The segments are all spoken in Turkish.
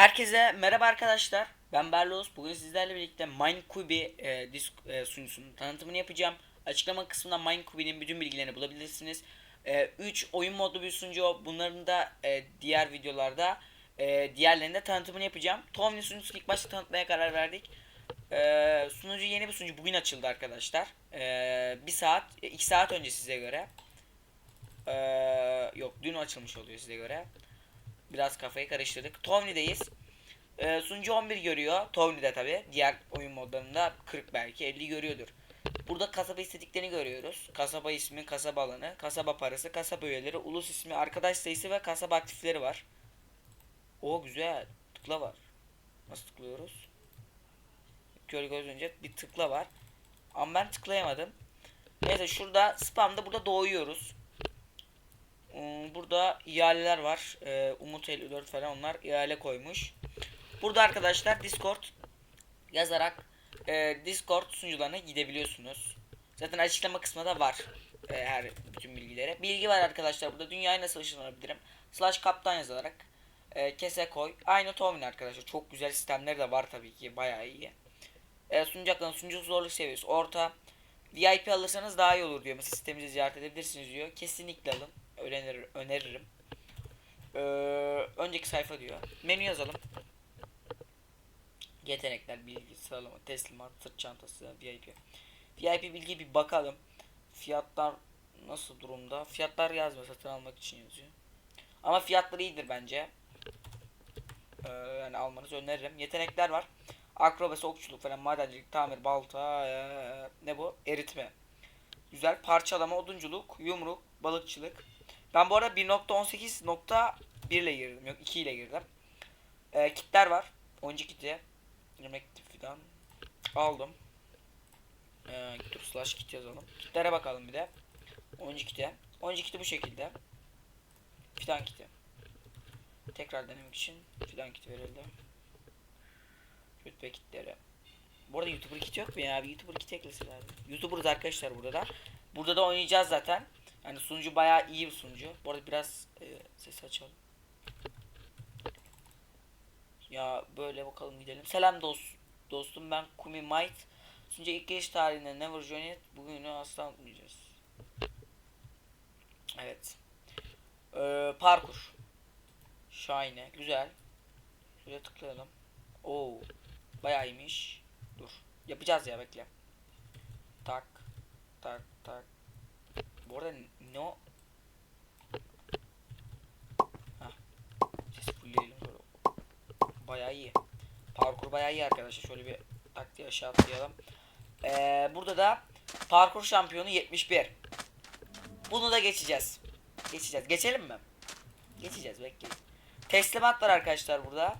Herkese merhaba arkadaşlar. Ben Berlos. Bugün sizlerle birlikte Minecubi e, disk e, sunucusunun tanıtımını yapacağım. Açıklama kısmından Minecubi'nin bütün bilgilerini bulabilirsiniz. 3 oyun modlu bir sunucu. o. Bunların da e, diğer videolarda e, diğerlerinde tanıtımını yapacağım. Tommy sunucusunu ilk başta tanıtmaya karar verdik. E, sunucu yeni bir sunucu. Bugün açıldı arkadaşlar. E, bir saat, e, iki saat önce size göre. E, yok dün açılmış oluyor size göre. Biraz kafayı karıştırdık. Tony'deyiz. Ee, sunucu 11 görüyor. Tony'de tabi. Diğer oyun modlarında 40 belki 50 görüyordur. Burada kasaba istediklerini görüyoruz. Kasaba ismi, kasaba alanı, kasaba parası, kasaba üyeleri, ulus ismi, arkadaş sayısı ve kasaba aktifleri var. O güzel. Tıkla var. Nasıl tıklıyoruz? Kör göz önce bir tıkla var. Ama ben tıklayamadım. Neyse şurada spamda burada doğuyoruz. Hmm, Burada ihaleler var. Ee, Umut 54 falan onlar ihale koymuş. Burada arkadaşlar Discord yazarak e, Discord sunucularına gidebiliyorsunuz. Zaten açıklama kısmında da var e, her bütün bilgileri. Bilgi var arkadaşlar burada. Dünyayı nasıl ışınlanabilirim? Slash kaptan yazarak e, kese koy. Aynı Tom'un arkadaşlar. Çok güzel sistemleri de var tabii ki. Bayağı iyi. E, hakkında sunucu zorluk seviyesi orta. VIP alırsanız daha iyi olur diyor. Mesela sistemimizi ziyaret edebilirsiniz diyor. Kesinlikle alın. Önerir, öneririm. Ee, önceki sayfa diyor. Menü yazalım. Yetenekler, bilgi, sıralama, teslimat, sırt çantası, VIP. VIP bilgi bir bakalım. Fiyatlar nasıl durumda? Fiyatlar yazmıyor satın almak için yazıyor. Ama fiyatları iyidir bence. Ee, yani almanızı öneririm. Yetenekler var. Akrobasi, okçuluk falan, madencilik, tamir, balta, ee, ne bu? Eritme. Güzel. Parçalama, odunculuk, yumruk, balıkçılık. Ben bu arada 1.18.1 ile girdim. Yok 2 ile girdim. Ee, kitler var. Oyuncu kiti. Yemek falan. Aldım. Ee, dur slash kit yazalım. Kitlere bakalım bir de. Oyuncu kiti. Oyuncu kiti bu şekilde. Fidan kiti. Tekrar denemek için fidan kiti verildi. Rütbe kitleri. Bu arada YouTuber kit yok mu ya? Bir YouTuber kit eklesin abi. YouTuber'ız arkadaşlar burada da. Burada da oynayacağız zaten. Yani sunucu bayağı iyi bir sunucu. Bu arada biraz e, sesi açalım. Ya böyle bakalım gidelim. Selam dost dostum ben Kumi Might. Sunucu ilk geliş tarihinde Never It. Bugünü asla unutmayacağız. Evet. Ee, parkur. Şahane. Güzel. Şöyle tıklayalım. Oo. Bayağı iyiymiş. Dur. Yapacağız ya bekle. Tak. Tak tak. Bu arada şöyle. Bayağı iyi. Parkur bayağı iyi arkadaşlar. Şöyle bir tak diye aşağı atlayalım. Ee, burada da parkur şampiyonu 71. Bunu da geçeceğiz. Geçeceğiz. Geçelim mi? Geçeceğiz bekleyin. Teslimat var arkadaşlar burada.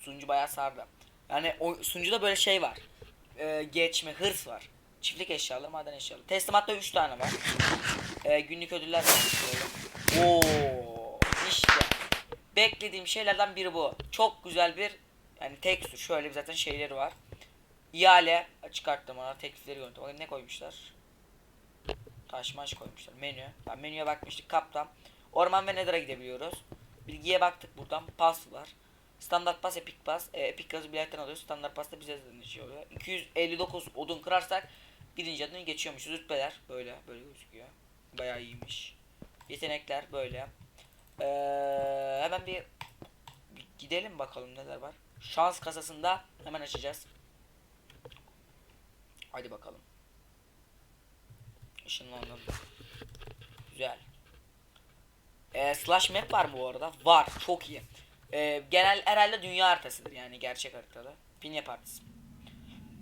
Sunucu bayağı sardı. Yani o sunucuda böyle şey var. Ee, geçme, hırs var. Çiftlik eşyaları, maden eşyaları. Teslimatta 3 tane var. Ee, günlük ödüller var. Oo, işte. Beklediğim şeylerden biri bu. Çok güzel bir yani tekstür. Şöyle bir zaten şeyleri var. İhale çıkarttım ona teklifleri gördüm. Bakın ne koymuşlar? Taş maş koymuşlar. Menü. Ben menüye bakmıştık. Kaptan. Orman ve Nether'a gidebiliyoruz. Bilgiye baktık buradan. Pas var. Standart pas, epic pas. E, epic gazı biletten alıyoruz. Standart pas da bize dönüşüyor oluyor. 259 odun kırarsak birinci adını geçiyormuş. Rütbeler böyle böyle gözüküyor. Bayağı iyiymiş. Yetenekler böyle. Ee, hemen bir, bir gidelim bakalım neler var. Şans kasasında hemen açacağız. Hadi bakalım. Işınlandım. Güzel. Ee, slash map var mı bu arada? Var. Çok iyi. Ee, genel herhalde dünya haritasıdır yani gerçek haritada. Pinye Partisi.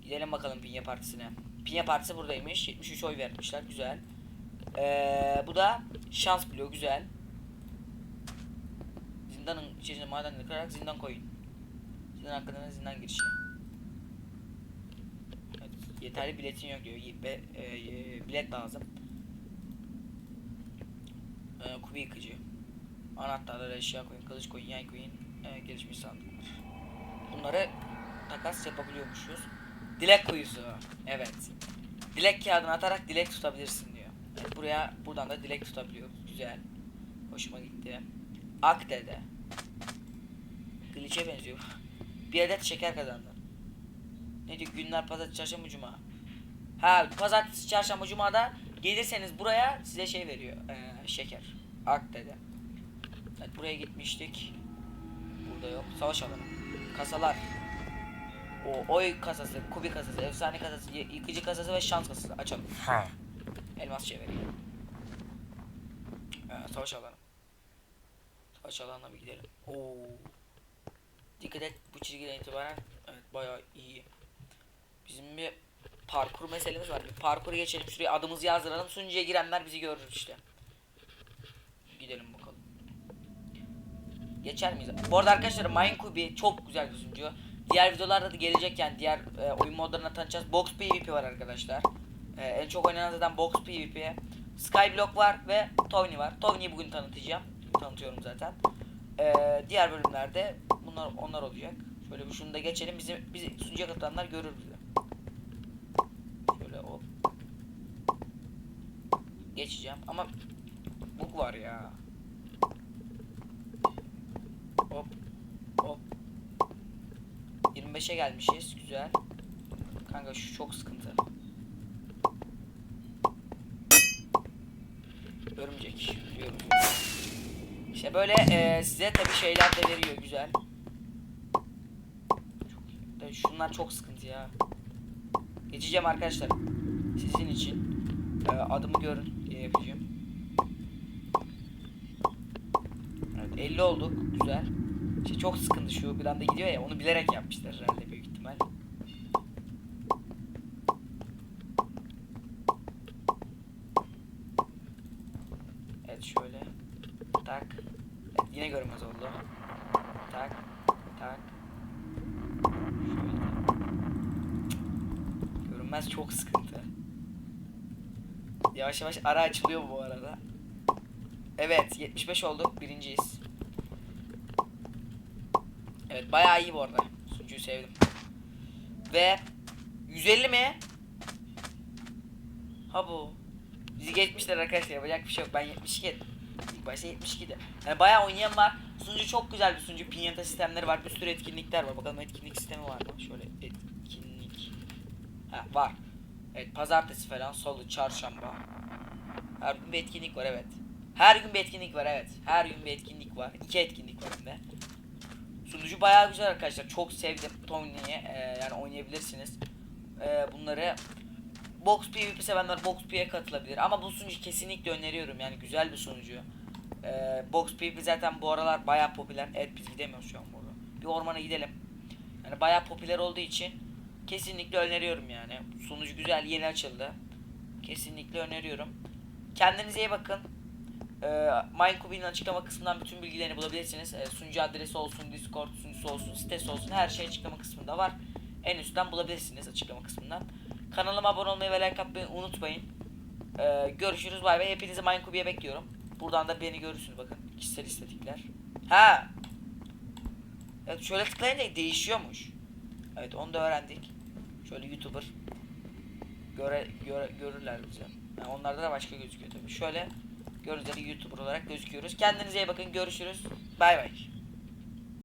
Gidelim bakalım Pinye Partisi'ne. Pinye Partisi buradaymış. 73 oy vermişler. Güzel. Ee, bu da şans bloğu. Güzel. Zindanın içerisine madenleri kırarak zindan koyun. Zindan hakkında zindan girişi. Evet, yeterli biletin yok diyor. Be, e, e, bilet lazım. Ee, kubi yıkıcı. Anahtarlar, eşya koyun, kılıç koyun, yay koyun, e, gelişmiş sandıklar. Bunları takas yapabiliyormuşuz. Dilek kuyusu. Evet. Dilek kağıdını atarak dilek tutabilirsin diyor. Evet, buraya buradan da dilek tutabiliyoruz. Güzel. Hoşuma gitti. Ak dede. İliç'e benziyor. bir adet şeker kazandı. Ne diyor günler pazartesi çarşamba cuma. Ha pazartesi çarşamba cumada gelirseniz buraya size şey veriyor. Ee, şeker. Ak dedi. Evet buraya gitmiştik. Burada yok. Savaş alanı. Kasalar. O oy kasası, kubi kasası, efsane kasası, yıkıcı kasası ve şans kasası. Açalım. Elmas çeviriyor. Ee, savaş alanı. Savaş alanına bir gidelim. Oo. Dikkat et bu çizgiden itibaren evet bayağı iyi. Bizim bir parkur meselemiz var. Bir parkuru geçelim şuraya adımızı yazdıralım. Sunucuya girenler bizi görür işte. Gidelim bakalım. Geçer miyiz? Bu arada arkadaşlar Minecube çok güzel bir sunucu. Diğer videolarda da gelecek yani diğer e, oyun modlarına tanıtacağız. Box PvP var arkadaşlar. E, en çok oynanan zaten Box PvP. Skyblock var ve Tony var. Tony'yi bugün tanıtacağım. Tanıtıyorum zaten. E, diğer bölümlerde bunlar onlar olacak. Şöyle bir şunu da geçelim. Bizi, bizi sunucuya katılanlar görür bizi. Şöyle hop. Geçeceğim ama bug var ya. Hop. 25'e gelmişiz. Güzel. Kanka şu çok sıkıntı. Örümcek. İşte böyle e, size tabi şeyler de veriyor güzel. Çok, da şunlar çok sıkıntı ya. Geçeceğim arkadaşlar. Sizin için. E, adımı görün diye yapacağım. Evet 50 olduk. Güzel. İşte çok sıkıntı şu bir anda gidiyor ya onu bilerek yapmışlar herhalde büyük ihtimal. Evet şöyle. Tak. Evet, yine görünmez oldu. Tak. Tak. Şöyle. Görünmez çok sıkıntı. Yavaş yavaş ara açılıyor bu arada. Evet 75 olduk birinciyiz. Evet bayağı iyi bu arada. Sunucuyu sevdim. Ve 150 mi? Ha bu. Bizi geçmişler arkadaşlar yapacak bir şey yok. Ben 72 İlk başta 72'di. Yani bayağı oynayan var. Sunucu çok güzel bir sunucu. Pinyata sistemleri var. Bir sürü etkinlikler var. Bakalım etkinlik sistemi var mı? Şöyle etkinlik. Ha var. Evet pazartesi falan. Salı, çarşamba. Her gün bir etkinlik var evet. Her gün bir etkinlik var evet. Her gün bir etkinlik var. İki etkinlik var hem de. Sunucu bayağı güzel arkadaşlar. Çok sevdim Tony'yi. Ee, yani oynayabilirsiniz. Ee, bunları Box PvP sevenler Box PvP'ye katılabilir. Ama bu sunucu kesinlikle öneriyorum. Yani güzel bir sunucu. Ee, Box PvP zaten bu aralar bayağı popüler. Evet biz gidemiyoruz şu an burada. Bir ormana gidelim. Yani bayağı popüler olduğu için kesinlikle öneriyorum yani. Sunucu güzel yeni açıldı. Kesinlikle öneriyorum. Kendinize iyi bakın. Ee, Minecube'nin açıklama kısmından bütün bilgilerini bulabilirsiniz. Ee, sunucu adresi olsun, Discord sunucusu olsun, sitesi olsun her şey açıklama kısmında var. En üstten bulabilirsiniz açıklama kısmından. Kanalıma abone olmayı ve like atmayı unutmayın. Ee, görüşürüz bay bay. Hepinizi Minecube'ye bekliyorum. Buradan da beni görürsünüz bakın. Kişisel istatikler. Ha. Evet şöyle tıklayınca değişiyormuş. Evet onu da öğrendik. Şöyle YouTuber göre, göre görürler bizi. Yani onlarda da başka gözüküyor tabii. Şöyle gördüğünüz gibi YouTuber olarak gözüküyoruz. Kendinize iyi bakın. Görüşürüz. Bay bay.